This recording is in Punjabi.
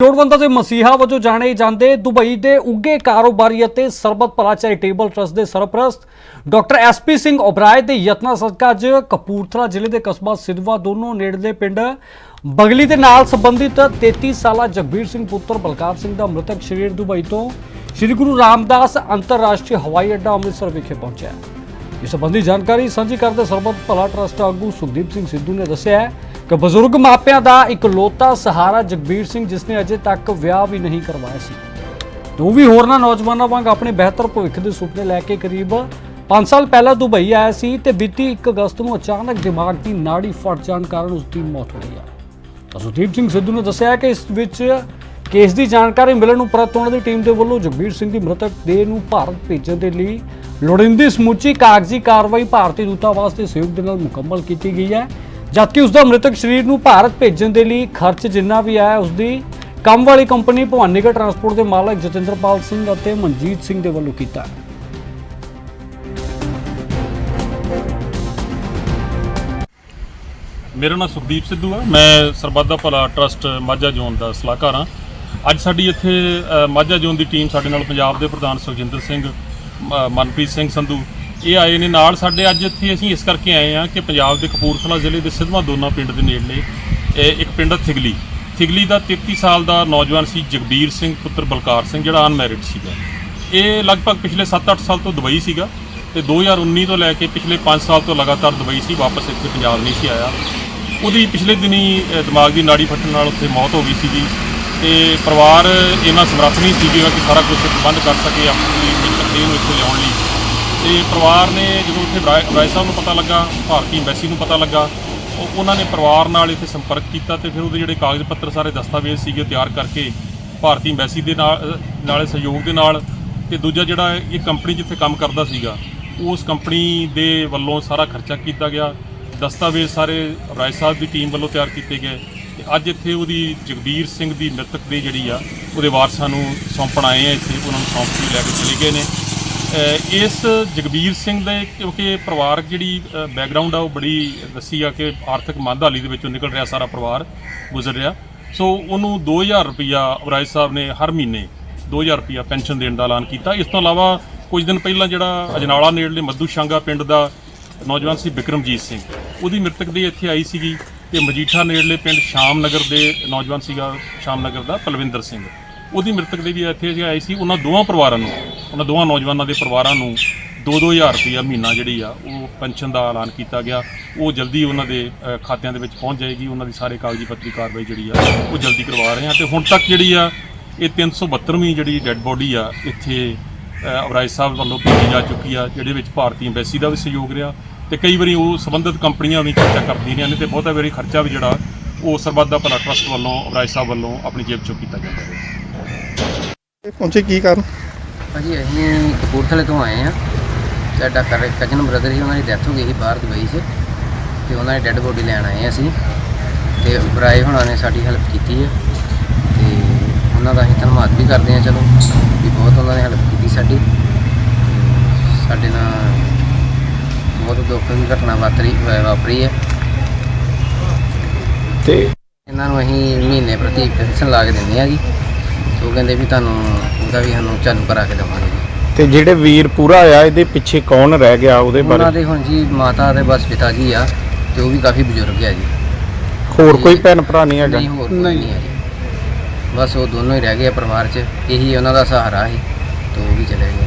ਲੋੜਵੰਦਾਂ ਦੇ ਮਸੀਹਾ ਵਜੋਂ ਜਾਣੇ ਜਾਂਦੇ ਦੁਬਈ ਦੇ ਉੱਗੇ ਕਾਰੋਬਾਰੀ ਅਤੇ ਸਰਬਤ ਭਲਾ ਚੈਰੀਟੇਬਲ ਟਰਸਟ ਦੇ ਸਰਪ੍ਰਸਤ ਡਾਕਟਰ ਐਸਪੀ ਸਿੰਘ ਓਬਰਾਏ ਦੇ ਯਤਨਾਂ ਸਦਕਾ ਅੱਜ ਕਪੂਰਥਲਾ ਜ਼ਿਲ੍ਹੇ ਦੇ ਕਸਬਾ ਸਿਧਵਾ ਦੋਨੋਂ ਨੇੜਲੇ ਪਿੰਡ ਬਗਲੀ ਦੇ ਨਾਲ ਸੰਬੰਧਿਤ 33 ਸਾਲਾ ਜਗਬੀਰ ਸਿੰਘ ਪੁੱਤਰ ਬਲਕਾਰ ਸਿੰਘ ਦਾ ਮ੍ਰਿਤਕ ਸਰੀਰ ਦੁਬਈ ਤੋਂ ਸ੍ਰੀ ਗੁਰੂ ਰਾਮਦਾਸ ਅੰਤਰਰਾਸ਼ਟਰੀ ਹਵਾਈ ਅੱਡਾ ਅੰਮ੍ਰਿਤਸਰ ਵਿਖੇ ਪਹੁੰਚਿਆ ਇਸ ਸੰਬੰਧੀ ਜਾਣਕਾਰੀ ਸਾਂਝੀ ਕਰਦੇ ਸਰਬਤ ਭਲਾ ਟਰਸਟ ਆਗੂ ਸੁਖਦੀਪ ਸਿੰਘ ਸਿੱਧੂ ਨੇ ਦੱਸਿਆ ਹੈ ਕਿ ਬਜ਼ੁਰਗ ਮਾਪਿਆਂ ਦਾ ਇਕਲੌਤਾ ਸਹਾਰਾ ਜਗਬੀਰ ਸਿੰਘ, ਜਿਸ ਨੇ ਅਜੇ ਤੱਕ ਵਿਆਹ ਵੀ ਨਹੀਂ ਕਰਵਾਇਆ ਸੀ। ਤੇ ਉਹ ਵੀ ਹੋਰਨਾਂ ਨੌਜਵਾਨਾਂ ਵਾਂਗ ਆਪਣੇ ਬਿਹਤਰ ਭਵਿੱਖ ਦੇ ਸੁਪਨੇ ਲੈ ਕੇ ਕਰੀਬ 5 ਸਾਲ ਪਹਿਲਾਂ ਦੁਬਈ ਆਇਆ ਸੀ ਤੇ ਬੀਤੀ 1 ਅਗਸਤ ਨੂੰ ਅਚਾਨਕ ਦਿਮਾਗ ਦੀ ਨਾੜੀ ਫਟ ਜਾਣ ਕਾਰਨ ਉਸ ਦੀ ਮੌਤ ਹੋ ਗਈ ਹੈ ਤਾਂ ਸਿੰਘ ਸਿੱਧੂ ਨੇ ਦੱਸਿਆ ਕਿ ਇਸ ਵਿੱਚ ਕੇਸ ਦੀ ਜਾਣਕਾਰੀ ਮਿਲਣ ਉਪਰੰਤ ਉਹਨਾਂ ਦੀ ਟੀਮ ਦੇ ਵੱਲੋਂ ਜਗਬੀਰ ਸਿੰਘ ਦੀ ਮ੍ਰਿਤਕ ਦੇਹ ਨੂੰ ਭਾਰਤ ਭੇਜਣ ਦੇ ਲਈ ਲੋੜੀਂਦੀ ਸਮੁੱਚੀ ਕਾਗਜ਼ੀ ਕਾਰਵਾਈ ਭਾਰਤੀ ਦੂਤਾਵਾਸ ਦੇ ਸਹਿਯੋਗ ਦੇ ਨਾਲ ਮੁਕੰਮਲ ਕੀਤੀ ਗਈ ਹੈ। ਜਦਕਿ ਉਸ ਦਾ ਮ੍ਰਿਤਕ ਸਰੀਰ ਨੂੰ ਭਾਰਤ ਭੇਜਣ ਦੇ ਲਈ ਖਰਚ ਜਿੰਨਾ ਵੀ ਆਇਆ ਉਸ ਦੀ ਕੰਮ ਵਾਲੀ ਕੰਪਨੀ ਭਵਾਨੀਗੜ੍ਹ ਟਰਾਂਸਪੋਰਟ ਦੇ ਮਾਲਕ ਜਤਿੰਦਰਪਾਲ ਸਿੰਘ ਅਤੇ ਮਨਜੀਤ ਸਿੰਘ ਦੇ ਵੱਲੋਂ ਕੀਤਾ। ਮੇਰਾ ਨਾਮ ਸੁਖਦੀਪ ਸਿੱਧੂ ਆ। ਮੈਂ ਸਰਬੱਦਾ ਭਲਾ ਟਰਸਟ ਮਾਝਾ ਜ਼ੋਨ ਦਾ ਸਲਾਹਕਾਰ ਹਾਂ ਅੱਜ ਸਾਡੀ ਇੱਥੇ ਮਾਝਾ ਜ਼ੋਨ ਦੀ ਟੀਮ ਸਾਡੇ ਨਾਲ ਪੰਜਾਬ ਦੇ ਪ੍ਰਧਾਨ ਸੁਖਜਿੰਦਰ ਸਿੰਘ ਮਨਪ੍ਰੀਤ ਸਿੰਘ ਸੰਧੂ ਇਹ ਆਏ ਨੇ ਨਾਲ ਸਾਡੇ ਅੱਜ ਇੱਥੇ ਅਸੀਂ ਇਸ ਕਰਕੇ ਆਏ ਹਾਂ ਕਿ ਪੰਜਾਬ ਦੇ ਕਪੂਰਥਲਾ ਜ਼ਿਲ੍ਹੇ ਦੇ ਸਿਧਵਾਂ ਦੋਨਾ ਪਿੰਡ ਦੇ ਨੇੜਲੇ ਇੱਕ ਪਿੰਡ ਥਿਗਲੀ। ਥਿਗਲੀ ਦਾ 33 ਸਾਲ ਦਾ ਨੌਜਵਾਨ ਸੀ ਜਗਬੀਰ ਸਿੰਘ, ਪੁੱਤਰ ਬਲਕਾਰ ਸਿੰਘ, ਜਿਹੜਾ ਅਨਮੈਰਿਡ ਸੀਗਾ। ਇਹ ਲਗਭਗ ਪਿਛਲੇ 7-8 ਸਾਲ ਤੋਂ ਦੁਬਈ ਸੀਗਾ ਤੇ 2019 ਤੋਂ ਲੈ ਕੇ ਪਿਛਲੇ 5 ਸਾਲ ਤੋਂ ਲਗਾਤਾਰ ਦੁਬਈ ਸੀ, ਵਾਪਸ ਇੱਥੇ ਪੰਜਾਬ ਨਹੀਂ ਸੀ ਆਇਆ। ਉਹਦੀ ਪਿਛਲੇ ਦਿਨੀ ਦਿਮਾਗ ਦੀ ਨਾੜੀ ਫਟਣ ਨਾਲ ਉੱਥੇ ਮੌਤ ਹੋ ਗਈ ਸੀਗੀ ਤੇ ਪਰਿਵਾਰ ਇਹਨਾਂ ਸਮਰੱਥ ਨਹੀਂ ਸੀਗਾ ਕਿ ਸਾਰਾ ਕੁਝ ਪ੍ਰਬੰਧ ਕਰ ਸਕੇ, ਆਪਣੀ ਦੇਹ ਨੂੰ ਇੱਥੇ ਲਿਆਉਣ ਲਈ। ਤੇ ਪਰਿਵਾਰ ਨੇ ਜਦੋਂ ਉੱਥੇ ਰਾਏ ਬਰਾਏ ਸਾਹਿਬ ਨੂੰ ਪਤਾ ਲੱਗਾ, ਭਾਰਤੀ ਐਮਬੈਸੀ ਨੂੰ ਪਤਾ ਲੱਗਾ, ਉਹ- ਉਹਨਾਂ ਨੇ ਪਰਿਵਾਰ ਨਾਲ ਇੱਥੇ ਸੰਪਰਕ ਕੀਤਾ ਤੇ ਫਿਰ ਉਹਦੇ ਜਿਹੜੇ ਕਾਗਜ਼ ਪੱਤਰ ਸਾਰੇ ਦਸਤਾਵੇਜ਼ ਸੀਗੇ ਤਿਆਰ ਕਰਕੇ ਭਾਰਤੀ ਐਮਬੈਸੀ ਦੇ ਨਾਲ ਨਾਲੇ ਸਹਿਯੋਗ ਦੇ ਨਾਲ ਤੇ ਦੂਜਾ ਜਿਹੜਾ ਇਹ ਕੰਪਨੀ ਜਿੱਥੇ ਕੰਮ ਕਰਦਾ ਸੀਗਾ, ਉਸ ਕੰਪਨੀ ਦੇ ਵੱਲੋਂ ਸਾਰਾ ਖਰਚਾ ਕੀਤਾ ਗਿਆ। ਦਸਤਾਵੇਜ਼ ਸਾਰੇ ਰਾਏ ਸਾਹਿਬ ਦੀ ਟੀਮ ਵੱਲੋਂ ਤਿਆਰ ਕੀਤੇ ਗਏ ਤੇ ਅੱਜ ਇੱਥੇ ਉਹਦੀ ਜਗਬੀਰ ਸਿੰਘ ਦੀ ਮ੍ਰਿਤਕ ਦੇ ਜਿਹੜੀ ਆ, ਉਹਦੇ ਵਾਰਸਾਂ ਨੂੰ ਸੌਂਪਣ ਆਏ ਆ ਇੱਥੇ, ਉਹਨਾਂ ਨੂੰ ਸੌਂਪ ਕੇ ਲੈ ਕੇ ਚਲੇ ਗਏ ਨੇ। ਇਸ ਜਗਬੀਰ ਸਿੰਘ ਦੇ ਕਿਉਂਕਿ ਪਰਿਵਾਰਕ ਜਿਹੜੀ ਬੈਕਗ੍ਰਾਉਂਡ ਆ, ਉਹ ਬੜੀ ਦੱਸੀ ਆ ਕਿ ਆਰਥਿਕ ਮੰਦਹਾਲੀ ਦੇ ਵਿੱਚੋਂ ਨਿਕਲ ਰਿਹਾ ਸਾਰਾ ਪਰਿਵਾਰ, ਗੁਜ਼ਰ ਰਿਹਾ। ਸੋ ਉਹਨੂੰ 2000 ਰੁਪਇਆ ਉਰਾਏ ਸਾਹਿਬ ਨੇ ਹਰ ਮਹੀਨੇ 2000 ਰੁਪਇਆ ਪੈਨਸ਼ਨ ਦੇਣ ਦਾ ਐਲਾਨ ਕੀਤਾ। ਇਸ ਤੋਂ ਇਲਾਵਾ ਕੁਝ ਦਿਨ ਪਹਿਲਾਂ ਜਿਹੜਾ ਅਜਨਾਲਾ ਨੇੜਲੇ ਮੱਧੂ ਸ਼ਾਂਗਾ ਪਿੰਡ ਦਾ ਨੌਜਵਾਨ ਸੀ ਬਿਕਰਮਜੀਤ ਸਿੰਘ, ਉਹਦੀ ਮ੍ਰਿਤਕ ਦੇ ਇੱਥੇ ਆਈ ਸੀਗੀ ਤੇ ਮਜੀਠਾ ਨੇੜਲੇ ਪਿੰਡ ਸ਼ਾਮ ਨਗਰ ਦੇ ਨੌਜਵਾਨ ਸੀਗਾ ਸ਼ਾਮ ਨਗਰ ਦਾ ਪਲਵਿੰਦਰ ਸਿੰਘ। ਉਹਦੀ ਮ੍ਰਿਤਕ ਦੇ ਵੀ ਇੱਥੇ ਆਈ ਸੀ। ਉਹਨਾਂ ਦੋਵਾਂ ਪਰਿਵਾਰਾਂ ਨੂੰ ਉਹਨਾਂ ਦੋਵਾਂ ਨੌਜਵਾਨਾਂ ਦੇ ਪਰਿਵਾਰਾਂ ਨੂੰ 2-2000 ਰੁਪਇਆ ਮਹੀਨਾ ਜਿਹੜੀ ਆ ਉਹ ਪੈਨਸ਼ਨ ਦਾ ਐਲਾਨ ਕੀਤਾ ਗਿਆ। ਉਹ ਜਲਦੀ ਉਹਨਾਂ ਦੇ ਖਾਤਿਆਂ ਦੇ ਵਿੱਚ ਪਹੁੰਚ ਜਾਏਗੀ। ਉਹਨਾਂ ਦੀ ਸਾਰੇ ਕਾਗਜ਼ੀ ਪੱਤਰੀ ਕਾਰਵਾਈ ਜਿਹੜੀ ਆ ਉਹ ਜਲਦੀ ਕਰਵਾ ਰਹੇ ਆ। ਤੇ ਹੁਣ ਤੱਕ ਜਿਹੜੀ ਆ ਇਹ 372ਵੀਂ ਜਿਹੜੀ ਡੈੱਡ ਬੋਡੀ ਆ ਇੱਥੇ ਅ, ਸਾਹਿਬ ਵੱਲੋਂ ਭੇਜੀ ਜਾ ਚੁੱਕੀ ਆ ਜਿਹਦੇ ਵਿੱਚ ਭਾਰਤੀ ਐਮਬੈਸੀ ਦਾ ਵੀ ਸਹਿਯੋਗ ਰਿਹਾ। ਤੇ ਕਈ ਵਾਰੀ ਉਹ ਸੰਬੰਧਿਤ ਕੰਪਨੀਆਂ ਵੀ ਖਰਚਾ ਕਰਦੀਆਂ ਰਹੀਆਂ ਨੇ ਤੇ ਬਹੁਤਾ ਵਾਰੀ ਖਰਚਾ ਵੀ ਜਿਹੜਾ ਉਹ ਸਰਬੱਤ ਦਾ ਭਲਾ ਟਰਸਟ ਵੱਲੋਂ ਅਬਰਾਜ ਸਾਹਿਬ ਵੱਲੋਂ ਆਪਣੀ ਜੇਬ ਚੋਂ ਕੀਤਾ ਜਾਂਦਾ ਹੈ ਪਹੁੰਚੇ ਕੀ ਕਾਰਨ? ਭਾਜੀ ਅਸੀਂ ਕਪੂਰਥਲੇ ਤੋਂ ਆਏ ਆ ਸਾਡਾ ਕਰ ਕਜਨ ਬ੍ਰਦਰ ਸੀ ਉਹਨਾਂ ਦੀ ਡੈਥ ਹੋ ਗਈ ਸੀ ਬਾਹਰ ਦੁਬਈ 'ਚ। ਤੇ ਉਹਨਾਂ ਦੀ ਡੈੱਡ ਬੋਡੀ ਲੈਣ ਆਏ ਅਸੀਂ। ਤੇ ਬਰਾਏ ਹੁਣਾਂ ਨੇ ਸਾਡੀ ਹੈਲਪ ਕੀਤੀ ਹੈ। ਤੇ ਉਹਨਾਂ ਦਾ ਅਸੀਂ ਧੰਨਵਾਦ ਵੀ ਕਰਦੇ ਹਾਂ ਚਲੋ ਵੀ ਬਹੁਤ ਉਹਨਾਂ ਨੇ ਹੈਲਪ ਕੀਤੀ ਸਾਡੀ। ਸਾਡੇ ਨਾਲ ਬਹੁਤ ਦੁੱਖ ਦੀ ਘਟਨਾ ਵਾਪਰੀ ਵਾਪਰੀ ਹੈ। ਤੇ ਇਹਨਾਂ ਨੂੰ ਅਸੀਂ ਮਹੀਨੇ ਪ੍ਰਤੀ ਪੈਨਸ਼ਨ ਲਾ ਕੇ ਦਿੰਦੇ ਆ ਜੀ। ਉਹ ਕਹਿੰਦੇ ਵੀ ਤੁਹਾਨੂੰ ਉਹਦਾ ਵੀ ਸਾਨੂੰ ਚਾਲੂ ਕਰਾ ਕੇ ਦੇਵਾਂਗੇ ਜੀ। ਤੇ ਜਿਹੜੇ ਵੀਰ ਪੂਰਾ ਆਇਆ ਇਹਦੇ ਪਿੱਛੇ ਕੌਣ ਰਹਿ ਗਿਆ ਉਹਦੇ ਉਹਨਾਂ ਬਾਰੇ ਦੇ ਹੁਣ ਜੀ ਮਾਤਾ ਦੇ ਬਸ ਪਿਤਾ ਜੀ ਆ ਤੇ ਉਹ ਵੀ ਕਾਫੀ ਬਜ਼ੁਰਗ ਆ ਜੀ। ਹੋਰ ਕੋਈ ਭੈਣ ਭਰਾ ਨਹੀਂ ਹੈਗਾ? ਨਹੀਂ ਹੋਰ ਕੋਈ ਨਹੀਂ। ਹੈ ਜੀ। ਬਸ ਉਹ ਦੋਨੋਂ ਹੀ ਰਹਿ ਗਏ ਆ ਪਰਿਵਾਰ 'ਚ ਇਹੀ ਉਹਨਾਂ ਦਾ ਸਹਾਰਾ ਸੀ ਤੇ ਉਹ ਵੀ ਚਲੇ ਗਏ।